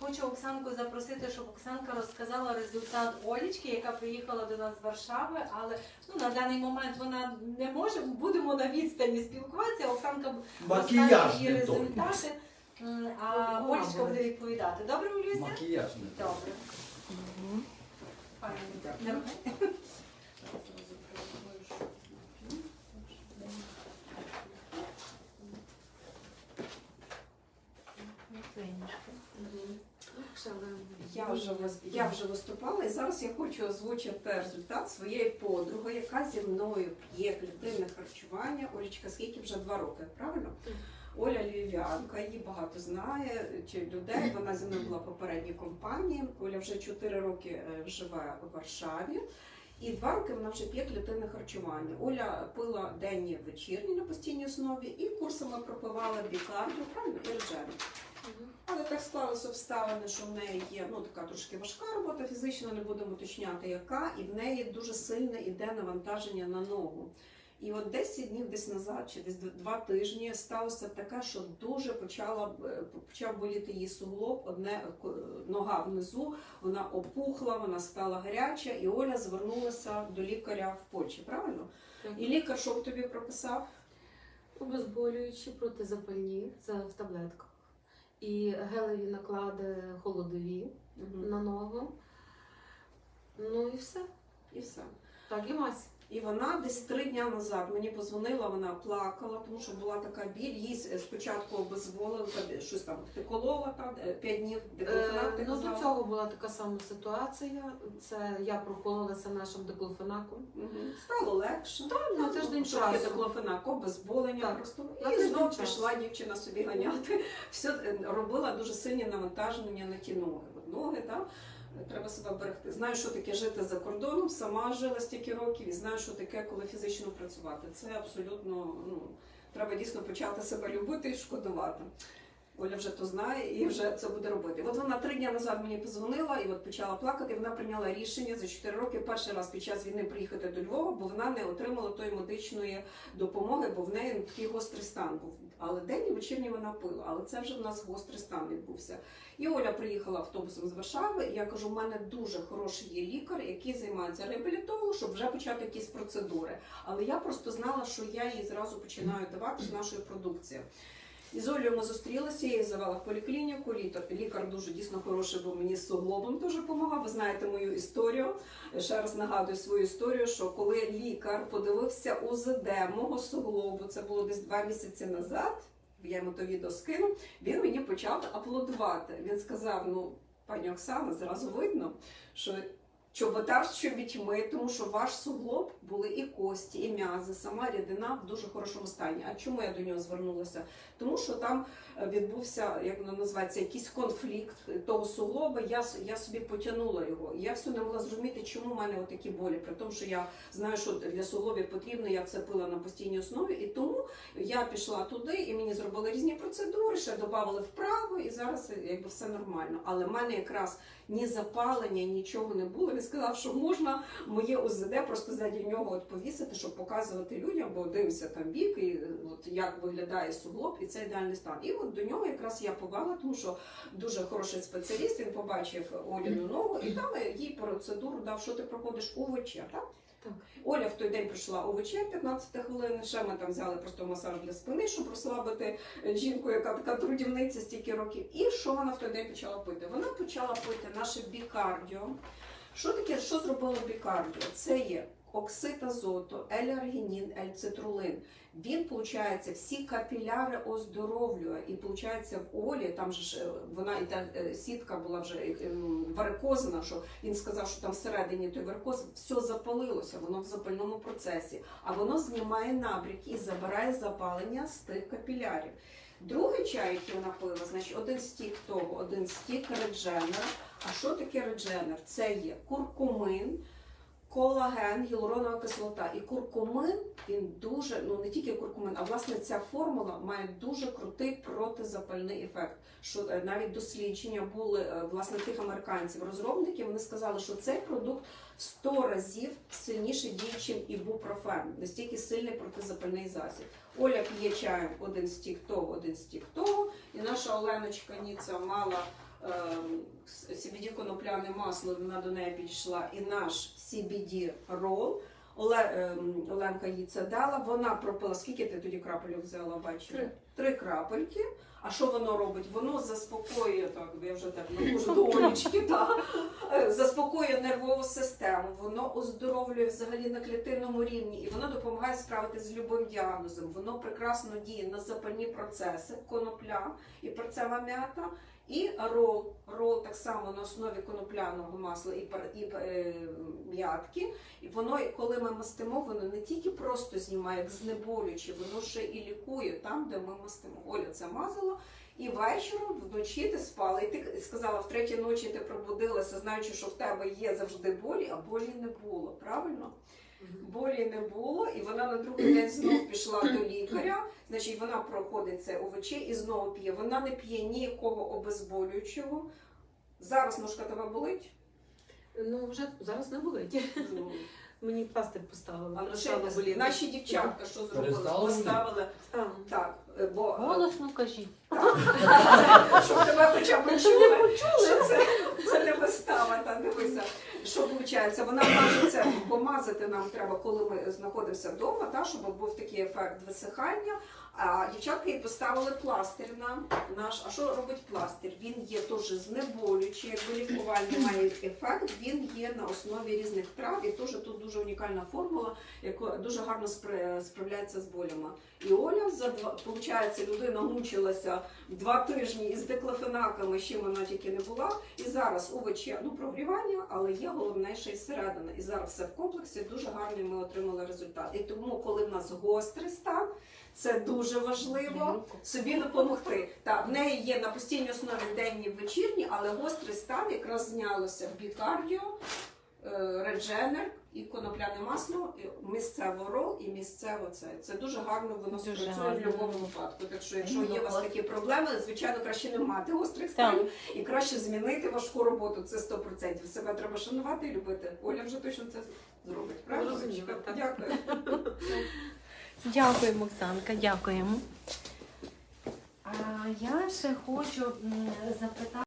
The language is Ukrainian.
Хочу Оксанку запросити, щоб Оксанка розказала результат Олічки, яка приїхала до нас з Варшави, але ну, на даний момент вона не може. Будемо на відстані спілкуватися. Оксанка розкаже Макіяж її не той. результати, м, а Олічка буде відповідати. Добре, Олюся? Макіяж не той. Добре. Дякую. Давай. Я вже я вже виступала, і зараз я хочу озвучити результат своєї подруги, яка зі мною п'є клітинне харчування. Олічка, скільки вже два роки, правильно? Оля Львів'янка, її багато знає чи людей. Вона зі мною була в попередній компанії. Оля вже 4 роки е, живе у Варшаві. І два роки вона вже п'є клітинне харчування. Оля пила денні вечірні на постійній основі і курсами пропивала бікардіо, правильно, і реджену. Але так склалися обставини, що в неї є ну така трошки важка робота фізична, не будемо уточняти яка, і в неї дуже сильне іде навантаження на ногу. І от 10 днів десь назад, чи десь два тижні, сталося таке, що дуже почала е, почав боліти її суглоб, одне е, нога внизу, вона опухла, вона стала гаряча, і Оля звернулася до лікаря в Польщі, правильно? І лікар що тобі прописав? Обезболюючі, протизапальні, це в таблетках. І гелеві наклади холодові на ногу. Ну і все. І все. Так, і мазь. І вона десь три дні назад мені позвонила, вона плакала, тому що була така біль. Їй спочатку обезволили, щось там ти колола там е, п'ять днів, Е, ну, до цього була така сама ситуація. Це я прокололася нашим диклофенаком. Мгм. Стало легше. Так, на тиждень Трохи часу. диклофенак, обезволення Так, просто. на І знов пішла дівчина собі ганяти. Все робила дуже сильні навантаження на ті ноги. Ноги, так? Треба себе берегти. Знаю, що таке жити за кордоном, сама жила стільки років і знаю, що таке, коли фізично працювати. Це абсолютно ну, треба дійсно почати себе любити і шкодувати. Оля вже то знає і вже це буде робити. От вона три дні назад мені позвонила і от почала плакати. Вона прийняла рішення за 4 роки перший раз під час війни приїхати до Львова, бо вона не отримала тої медичної допомоги, бо в неї такий гострий стан був. Але день і вечірні вона пила. Але це вже в нас гострий стан відбувся. І Оля приїхала автобусом з Варшави. І я кажу, у мене дуже хороший є лікар, який займається реабілітологом, щоб вже почати якісь процедури. Але я просто знала, що я їй зразу починаю давати з нашої продукції. І з Олею ми зустрілися, я її завела в поліклініку. Лікар, лікар дуже дійсно хороший, бо мені з суглобом дуже допомагав. Ви знаєте мою історію. Ще раз нагадую свою історію, що коли лікар подивився УЗД мого суглобу, це було десь два місяці назад. Я йому то відео скину. Він мені почав аплодувати. Він сказав: ну, пані Оксана, зразу видно, що чоботар з чобітьми, тому що ваш суглоб були і кості, і м'язи, сама рідина в дуже хорошому стані. А чому я до нього звернулася? Тому що там е, відбувся, як воно називається, якийсь конфлікт того суглоба. Я, я собі потягнула його. Я все не могла зрозуміти, чому в мене такі болі, при тому, що я знаю, що для суглобів потрібно, я це пила на постійній основі. І тому я пішла туди, і мені зробили різні процедури, ще додали вправо, і зараз е, якби все нормально. Але в мене якраз ні запалення, нічого не було. Сказав, що можна моє ОЗД просто заді нього от повісити, щоб показувати людям, бо дивився там бік, і от як виглядає суглоб, і це ідеальний стан. І от до нього якраз я повела, тому що дуже хороший спеціаліст. Він побачив Оліну ногу і дав їй процедуру, дав, що ти проходиш ОВЧ, так? Так. Оля в той день прийшла ОВЧ 15 хвилин. Ще ми там взяли просто масаж для спини, щоб розслабити жінку, яка така трудівниця стільки років. І що вона в той день почала пити? Вона почала пити наше бікардіо. Що таке, що зробило бікардіо? Це є оксид азоту, ель-аргінін, ель-цитрулин. Він, виходить, всі капіляри оздоровлює. І виходить, в Олі, там ж е, вона і та е, сітка була вже е, варикозна, що він сказав, що там всередині той варикоз все запалилося, воно в запальному процесі, а воно знімає набряки і забирає запалення з тих капілярів. Другий чай, який вона пила, значить один стік того, один стік редженер. А що таке редженер? Це є куркумин, колаген, гіалуронова кислота і куркумин, він дуже, ну не тільки куркумин, а власне ця формула має дуже крутий протизапальний ефект. Що е, навіть дослідження були е, власне тих американців, розробників, вони сказали, що цей продукт в 100 разів сильніше діє, чим ібупрофен. Настільки сильний протизапальний засіб. Оля п'є чаєм один стік того, один стік того. І наша Оленочка Ніца мала CBD конопляне масло, вона до неї підійшла, і наш CBD рол. Оле, ем, Оленка їй це дала. Вона пропила. Скільки ти тоді крапельок взяла? Бачила? Три. Три крапельки. А що воно робить? Воно заспокоює так, я вже так не можу до Олічки, та, заспокоює нервову систему, воно оздоровлює взагалі на клітинному рівні, і воно допомагає справитися з любим діагнозом. Воно прекрасно діє на запальні процеси, конопля і перцева м'ята. І рол, рол так само на основі конопляного масла і, е, м'ятки. І воно, коли ми мастимо, воно не тільки просто знімає як знеболююче, воно ще і лікує там, де ми мастимо. Оля це мазала. І вечором вночі ти спала, і ти сказала, в третій ночі ти пробудилася, знаючи, що в тебе є завжди болі, а болі не було. Правильно? Болі не було, і вона на другий день знов пішла до лікаря. Значить, вона проходить це ОВЧ і знову п'є. Вона не п'є ніякого обезболюючого. Зараз ножка тебе болить. Ну вже зараз не болить. Ну, Мені пластир поставили. а перестало ще боліти. наші дівчатка, що зробили? Перестало? Поставили Так. так, е, бо е, Голосно кажіть. щоб тебе хоча б чули, що це, це не вистава, та дивися. Що виходить? Вона каже, це помазати нам треба, коли ми знаходимося вдома, та, щоб був такий ефект висихання. А дівчатки їй поставили пластир нам наш. А що робить пластир? Він є теж знеболюючий, якби лікувальний має ефект. Він є на основі різних трав, і теж тут дуже унікальна формула, яка дуже гарно справляється з болями. І Оля за два виходить, людина мучилася два тижні із деклафенаками, з чим вона тільки не була. І зараз УВЧ, ну прогрівання, але є головне ще й середина. І зараз все в комплексі дуже гарний ми отримали результат. І тому, коли в нас гострий стан, це дуже важливо собі допомогти. Так, в неї є на постійній основі денні вечірні, але гострий стан якраз знялося бікардіо, е, редженер і конопляне масло, і місцево рол і місцево це. Це дуже гарно воно Дуже спрацює в гарно. будь-якому випадку. Так що, якщо є у вас такі проблеми, звичайно, краще не мати гострих Так. станів і краще змінити важку роботу. Це 100%. Себе треба шанувати і любити. Оля вже точно це зробить. Правильно? Зрозуміло, Олечка? так. Дякую. Дякуємо, Оксанка, дякуємо. А я ще хочу м, запитати.